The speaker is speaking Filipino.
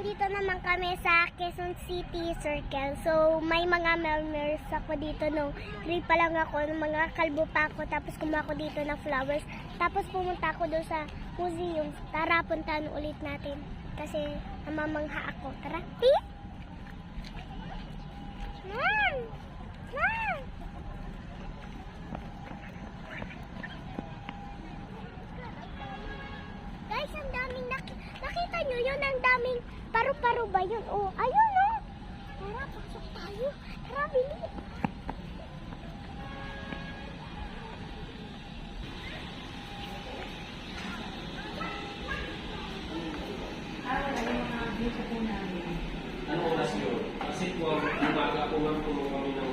nandito naman kami sa Quezon City Circle. So, may mga memories ako dito nung 3 pa lang ako, nung mga kalbo pa ako, tapos kumuha ako dito ng flowers. Tapos pumunta ako doon sa museum. Tara, puntahan ulit natin. Kasi namamangha ako. Tara, Pi! Mom! Mom! Guys, ang daming naki nakita nyo yun, ang daming Paru-paro ba yun? O, oh, ayun o. Oh. Tara, pasok tayo. Tara, bili. Ano oras yun? Kasi kung umaga po lang kumuha kami ng